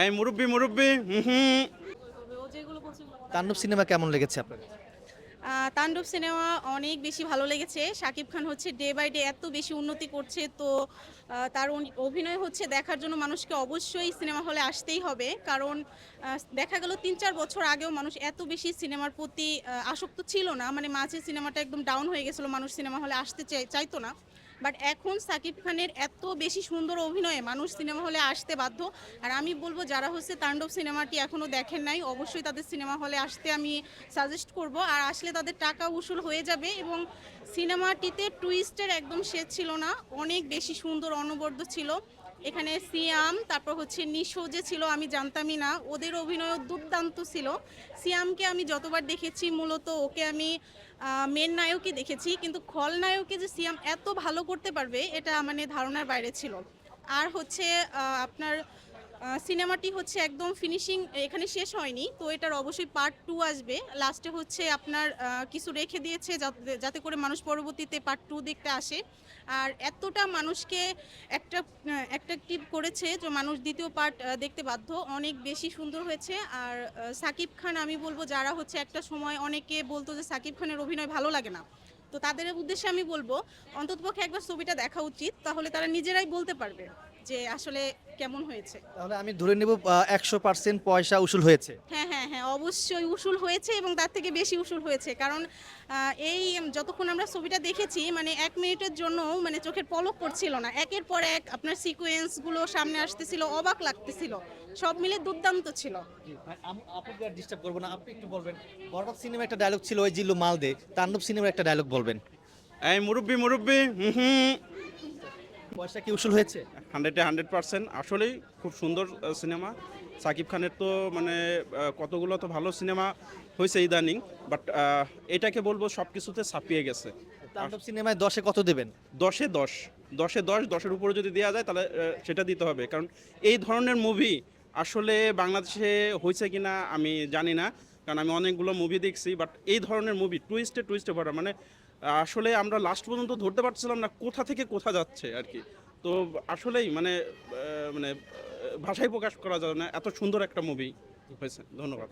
এই মুরব্বি মুরব্বি হুম তাণ্ডব সিনেমা কেমন লেগেছে আপনার? আহ, তাণ্ডব সিনেমা অনেক বেশি ভালো লেগেছে। শাকিব খান হচ্ছে ডে বাই ডে এত বেশি উন্নতি করছে তো তার অভিনয় হচ্ছে দেখার জন্য মানুষকে অবশ্যই সিনেমা হলে আসতেই হবে। কারণ দেখা গেল তিন চার বছর আগেও মানুষ এত বেশি সিনেমার প্রতি আসক্ত ছিল না। মানে মাঝে সিনেমাটা একদম ডাউন হয়ে গেছিল মানুষ সিনেমা হলে আসতে চাই- চাইতো না। বাট এখন সাকিব খানের এত বেশি সুন্দর অভিনয়ে মানুষ সিনেমা হলে আসতে বাধ্য। আর আমি বলব, যারা হচ্ছে তাণ্ডব সিনেমাটি এখনও দেখেন নাই, অবশ্যই তাদের সিনেমা হলে আসতে আমি সাজেস্ট করব। আর আসলে তাদের টাকা উসুল হয়ে যাবে এবং সিনেমাটিতে টুইস্টের একদম শেষ ছিল না, অনেক বেশি সুন্দর অনবদ্য ছিল। এখানে সিয়াম, তারপর হচ্ছে নিশো যে ছিল, আমি জানতামই না। ওদের অভিনয় দুর্দান্ত ছিল। সিয়ামকে আমি যতবার দেখেছি, মূলত ওকে আমি মেন নায়কই দেখেছি। কিন্তু খলনায়কে যে সিয়াম এত ভালো করতে পারবে, এটা মানে ধারণার বাইরে ছিল। আর হচ্ছে আপনার সিনেমাটি হচ্ছে একদম ফিনিশিং এখানে শেষ হয়নি, তো এটার অবশ্যই পার্ট টু আসবে। লাস্টে হচ্ছে আপনার কিছু রেখে দিয়েছে যাতে- করে মানুষ পরবর্তীতে পার্ট টু দেখতে আসে। আর এতটা মানুষকে একটা অ্যাট্রাকটিভ করেছে যে মানুষ দ্বিতীয় পার্ট দেখতে বাধ্য। অনেক বেশি সুন্দর হয়েছে। আর সাকিব খান আমি বলব যারা হচ্ছে একটা সময় অনেকে বলতো যে সাকিব খানের অভিনয় ভালো লাগে না। তো তাদের উদ্দেশ্যে আমি বলব, অন্ততপক্ষে একবার ছবিটা দেখা উচিত, তাহলে তারা নিজেরাই বলতে পারবে যে আসলে কেমন হয়েছে? তাহলে আমি ধরে নেব একশো পার্সেন্ট পয়সা উসুল হয়েছে। হ্যাঁ হ্যাঁ হ্যাঁ অবশ্যই উসুল হয়েছে এবং তার থেকে বেশি উসুল হয়েছে। কারণ এই যতক্ষণ আমরা ছবিটা দেখেছি মানে এক মিনিটের জন্য মানে চোখের পলক পড়ছিল না। একের পর এক আপনার সিকোয়েন্সগুলো সামনে আসতেছিল অবাক লাগতেছিল। সব মিলে দুর্দান্ত ছিল। আপনাকে ডিস্টার্ব করব না। আপনি একটু বলবেন বরবাদ সিনেমা একটা ডায়লগ ছিল ওই জিল্লু মালদে তাণ্ডব সিনেমার একটা ডায়লগ বলবেন। এই মুরব্বি মুরব্বি হুম। পয়সা কি উসুল হয়েছে? হান্ড্রেডে হান্ড্রেড পার্সেন্ট। আসলেই খুব সুন্দর সিনেমা। সাকিব খানের তো মানে কতগুলো তো ভালো সিনেমা হয়েছে ইদানিং বাট এটাকে বলব সব কিছুতে ছাপিয়ে গেছে। তাণ্ডব সিনেমায় দশে কত দেবেন? দশে দশ। দশে দশ দশের উপরে যদি দেওয়া যায় তাহলে সেটা দিতে হবে। কারণ এই ধরনের মুভি আসলে বাংলাদেশে হয়েছে কিনা আমি জানি না। কারণ আমি অনেকগুলো মুভি দেখছি বাট এই ধরনের মুভি টুইস্টে টুইস্টে ভরা মানে আসলে আমরা লাস্ট পর্যন্ত ধরতে পারছিলাম না কোথা থেকে কোথা যাচ্ছে আর কি। তো আসলেই মানে মানে ভাষায় প্রকাশ করা যাবে না, এত সুন্দর একটা মুভি হয়েছে। ধন্যবাদ।